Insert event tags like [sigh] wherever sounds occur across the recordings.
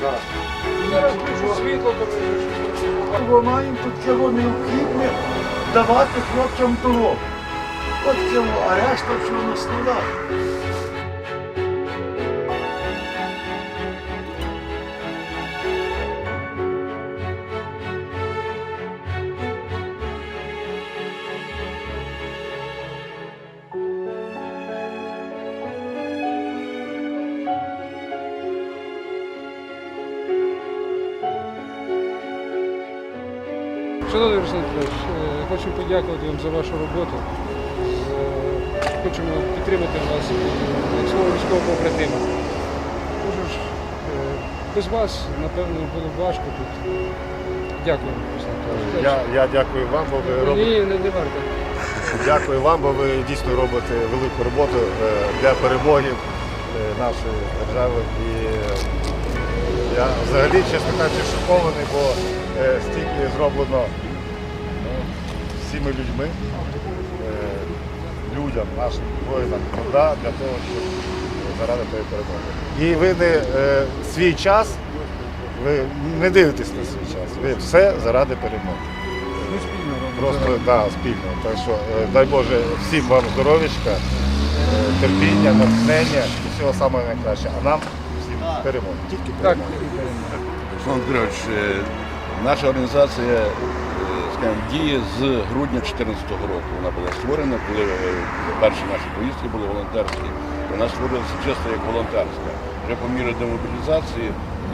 Зараз світло, то ми маємо тут цього необхідне давати хлопцям того. От цього, а решта всього на столах. Шановний Руслан Петрович, е, хочу подякувати вам за вашу роботу. Е, Хочемо підтримати вас як свого військового побратима. Е, без вас, напевно, було б важко тут. Дякую, Руслан Петрович. Я, я дякую вам, бо ви робите. Ні, не, не варто. Дякую вам, бо ви дійсно робите велику роботу для перемоги нашої держави. І я взагалі, чесно кажучи, шокований, бо стільки зроблено ну, всіми людьми, е, людям, нашим воїнам труда для того, щоб заради тої перемоги. І ви не е, свій час, ви не дивитесь на свій час. Ви все заради перемоги. Просто да, спільно. Так що е, дай Боже всім вам здоров'ячка, е, терпіння, натхнення і всього самого найкращого. А нам всім перемоги. Тільки перемоги. Петрович, е, наша організація е, скажімо, діє з грудня 2014 року. Вона була створена, коли е, перші наші поїздки були волонтерські. Вона створилася чисто як волонтерська. Вже по мірі демобілізації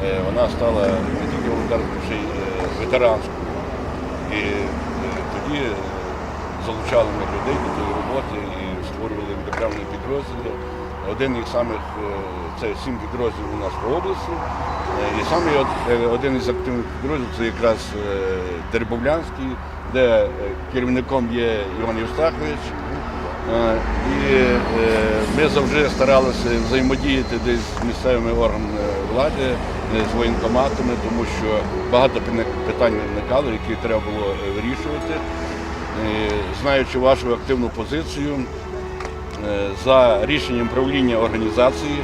е, вона стала не тільки волонтерською, ще й ветеранською. І тоді залучали ми людей до тої роботи і створювали державні підрозділи. Один із самих е, це сім підрозділів у нас по області. Е, І саме е, один із активних підрозділів це якраз Тербовлянський, де керівником є Іван Євстахович. І ми завжди старалися взаємодіяти десь з місцевими органами влади, з воєнкоматами, тому що багато питань виникало, які треба було вирішувати. Знаючи вашу активну позицію, за рішенням правління організації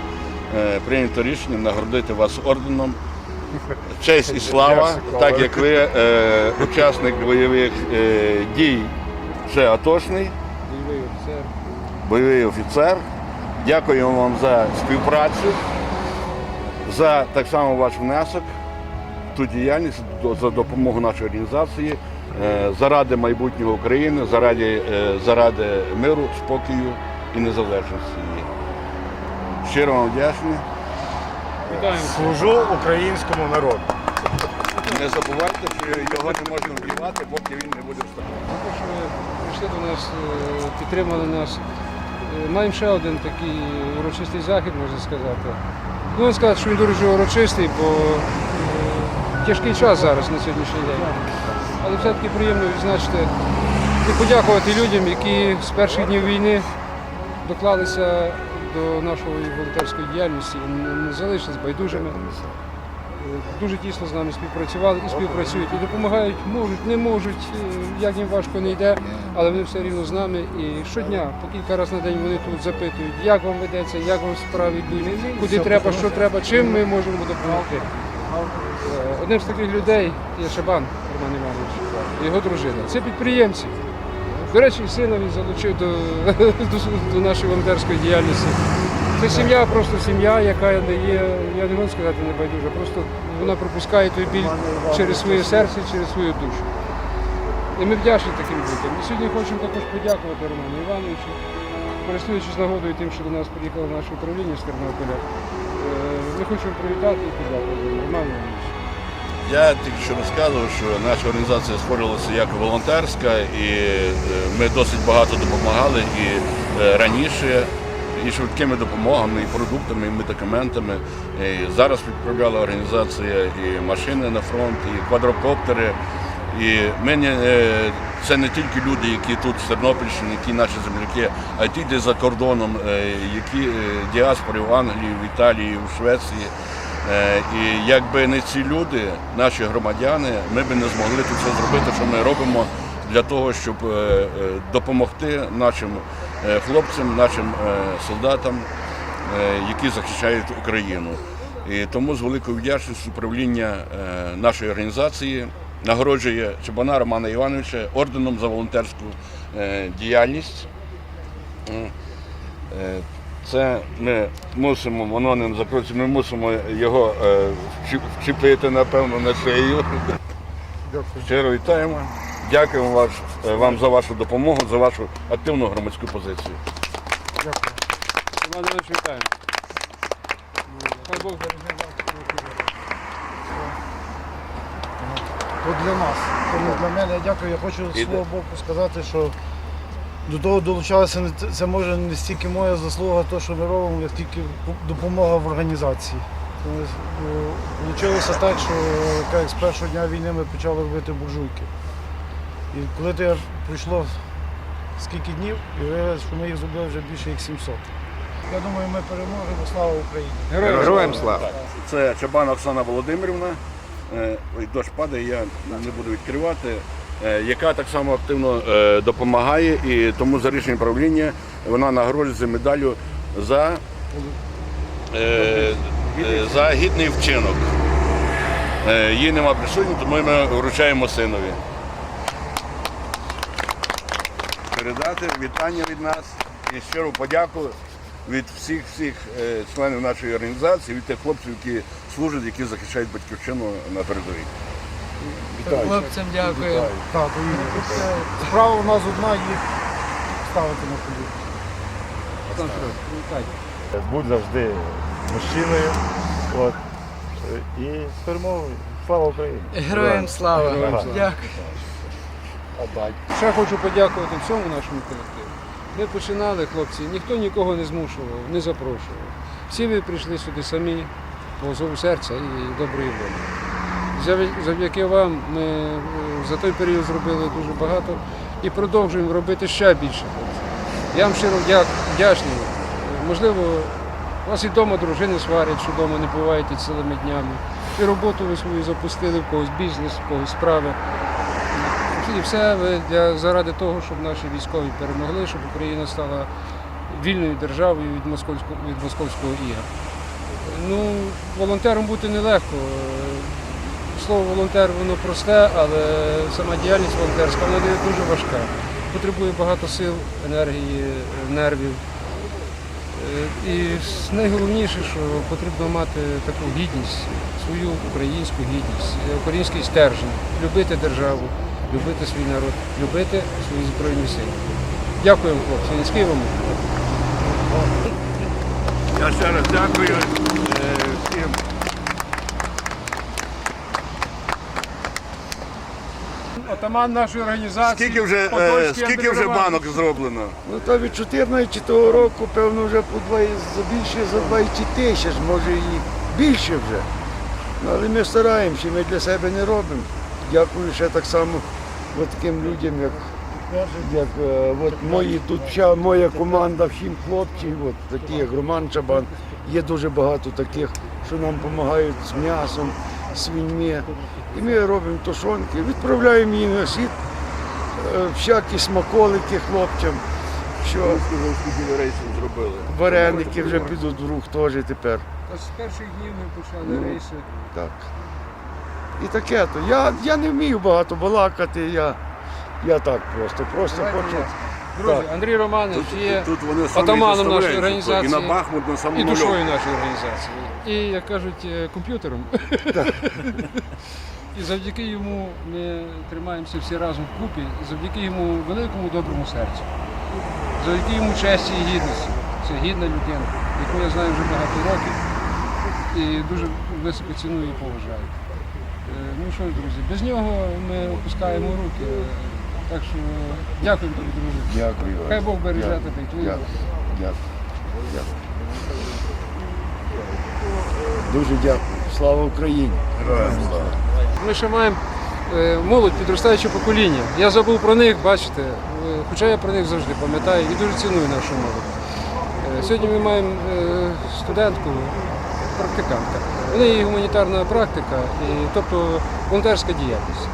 е, прийнято рішення нагородити вас орденом. Честь і слава, так як ви е, учасник бойових е, дій, ще атошний бойовий офіцер. бойовий офіцер. Дякуємо вам за співпрацю, за так само ваш внесок ту діяльність, за допомогу нашої організації, е, заради майбутнього України, заради, е, заради миру, спокою і незалежності. її. Щиро вам вдячний. Служу українському народу. Не забувайте, що його не можна вбивати, поки він не буде вставати. Також прийшли до нас, е, підтримали нас. Е, Маємо ще один такий урочистий захід, можна сказати. Ну, не сказати, що він дуже урочистий, бо е, тяжкий час зараз на сьогоднішній день. Але все-таки приємно відзначити і подякувати людям, які з перших днів війни доклалися до нашої волонтерської діяльності, і не- залишились байдужими. Е, Дуже тісно з нами співпрацювали і співпрацюють, і допомагають, можуть, не можуть, е, як їм важко не йде, але вони все рівно з нами. І щодня, по кілька разів на день вони тут запитують, як вам ведеться, як вам справи йдуть, куди треба, що треба, чим ми можемо допомогти. Е, Одним з таких людей є Шабан Роман Іванович, його дружина. Це підприємці. До речі, сина він залучив до, [laughs] до, до нашої волонтерської діяльності. Це сім'я, просто сім'я, яка не є, я не можу сказати не байдужа, просто вона пропускає той біль через своє серце, через свою душу. І ми вдячні таким людям. І сьогодні хочемо також подякувати Роману Івановичу, користуючись нагодою тим, що до нас приїхало наше управління з Тернополя. Е, Ми хочемо привітати і подякувати Роману Івановичу. Я тільки що розказував, що наша організація створювалася як волонтерська, і е, ми досить багато допомагали і е, раніше, і швидкими допомогами, і продуктами, і медикаментами. І зараз відправляла організація і машини на фронт, і квадрокоптери. І ми е, це не тільки люди, які тут в Тернопільщині, які наші земляки, а й ті, де за кордоном, е, які е, діаспори в Англії, в Італії, в Швеції. Е, І якби не ці люди, наші громадяни, ми б не змогли тут все зробити, що ми робимо для того, щоб е, е, допомогти нашим хлопцям, нашим солдатам, які захищають Україну. І тому з великою вдячністю управління нашої організації нагороджує Чабана Романа Івановича орденом за волонтерську діяльність. Це ми мусимо, воно не закрутиться, ми мусимо його е, вчепити, напевно, на шию. Щиро вітаємо. Дякуємо ваш, е, вам за вашу допомогу, за вашу активну громадську позицію. Іван Іванович, вітаємо. Хай Бог береже вас. То для нас, то не для мене. Я дякую. Я хочу з свого боку сказати, що до того долучалася не це може не стільки моя заслуга, то, що ми робимо, як тільки допомога в організації. Вийшло так, що як з першого дня війни ми почали робити буржуйки. І коли то я пройшло скільки днів, і виявилося, що ми їх зробили вже більше як 700. Я думаю, ми переможемо. Слава Україні! Героям слава! Це Чабан Оксана Володимирівна. Е, Ой, дощ падає, я не буду відкривати. Е, Яка так само активно е, допомагає, і тому за рішенням правління вона нагороджується медаллю за, е, за гідний вчинок. Її нема присутні, тому ми вручаємо синові. Передати вітання від нас і щиру подяку від всіх всіх членів нашої організації, від тих хлопців, які служать, які захищають батьківщину на передовій. Вітаю. Хлопцям дякую. Так, то і справа у нас одна їх ставити на коліна. Будь завжди мужчиною. От. І з перемогою. Слава Україні! Героям слава. Героям слава. Дякую. Ще хочу подякувати всьому нашому колективу. Ми починали, хлопці, ніхто нікого не змушував, не запрошував. Всі ви прийшли сюди самі, по зову серця і доброї волі. Завдя- Завдяки вам ми е, за той період зробили дуже багато і продовжуємо робити ще більше. Я вам щиро вдячний. Можливо, у вас і вдома дружини сварять, що вдома не буваєте цілими днями. І роботу ви свою запустили, в когось бізнес, в когось справи. І все для, заради того, щоб наші військові перемогли, щоб Україна стала вільною державою від московського, від московського іга. Ну, волонтером бути нелегко. Слово волонтер воно просте, але сама діяльність волонтерська вона дуже важка. Потребує багато сил, енергії, нервів. Е, І найголовніше, що потрібно мати таку гідність, свою українську гідність, е, український стержень, любити державу, любити свій народ, любити свої збройні сили. Дякуємо, хлопці, вам. Я ще раз дякую е, всім. Отаман нашої організації. Скільки вже, е, Подольський скільки Андрій вже Романович. банок зроблено? Ну то від 14-го року, певно, вже по два, за більше за 20 тисяч, може і більше вже. Ну, але ми стараємося, ми для себе не робимо. Дякую ще так само от таким людям, як, як е, от мої тут вся моя команда, всім хлопців, от такі як Роман Чабан. Є дуже багато таких, що нам допомагають з м'ясом, свиньми. І ми робимо тушонки, відправляємо їм на світ е, всякі смаколики хлопцям. Що зробили? вареники вже підуть в рух теж тепер. Та З перших днів ми почали рейси. Так. І таке то. Я, я не вмію багато балакати, я, я так просто. Просто хочу. Друзі, Так. Андрій Романович є тут вони самі отаманом нашої заставляють, організації. І на Бахмут, на і самому душою нашої організації. І, як кажуть, е, комп'ютером. [laughs] І завдяки йому ми тримаємося всі разом вкупі, і завдяки йому великому доброму серцю, завдяки йому честі і гідності. Це гідна людина, яку я знаю вже багато років і дуже високо ціную і поважаю. Е, Ну що ж, друзі, без нього ми опускаємо руки. Так що дякую тобі, друже. Дякую. Хай Бог береже тебе і твою. Дякую. Дякую. Дякую. Дуже дякую. Слава Україні! Ми ще маємо е, молодь, підростаюче покоління. Я забув про них, бачите, е, хоча я про них завжди пам'ятаю і дуже ціную нашу молодь. Е, Сьогодні ми маємо студентку, практикантка. У неї гуманітарна практика, і, тобто волонтерська діяльність.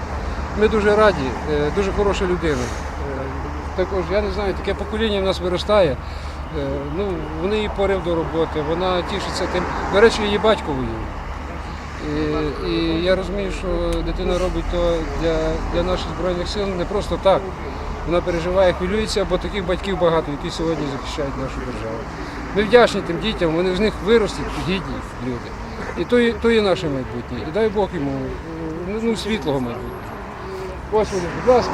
Ми дуже раді, е, дуже хороша людина. Е, Також, я не знаю, таке покоління в нас виростає. Е, Ну, вони її порив до роботи, вона тішиться тим. До речі, її батько воює. І, і я розумію, що дитина робить то для, для наших збройних сил не просто так. Вона переживає, хвилюється, бо таких батьків багато, які сьогодні захищають нашу державу. Ми вдячні тим дітям, вони з них виростуть гідні люди. І то, то є наше майбутнє. І дай Бог йому е, ну, світлого майбутнього. Ось вони, будь ласка,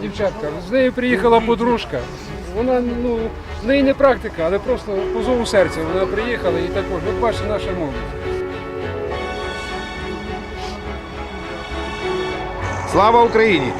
дівчатка. З нею приїхала подружка. Вона ну, в неї не практика, але просто по зову серця вона приїхала і також, ви бачите, наша молодь. Слава Україні!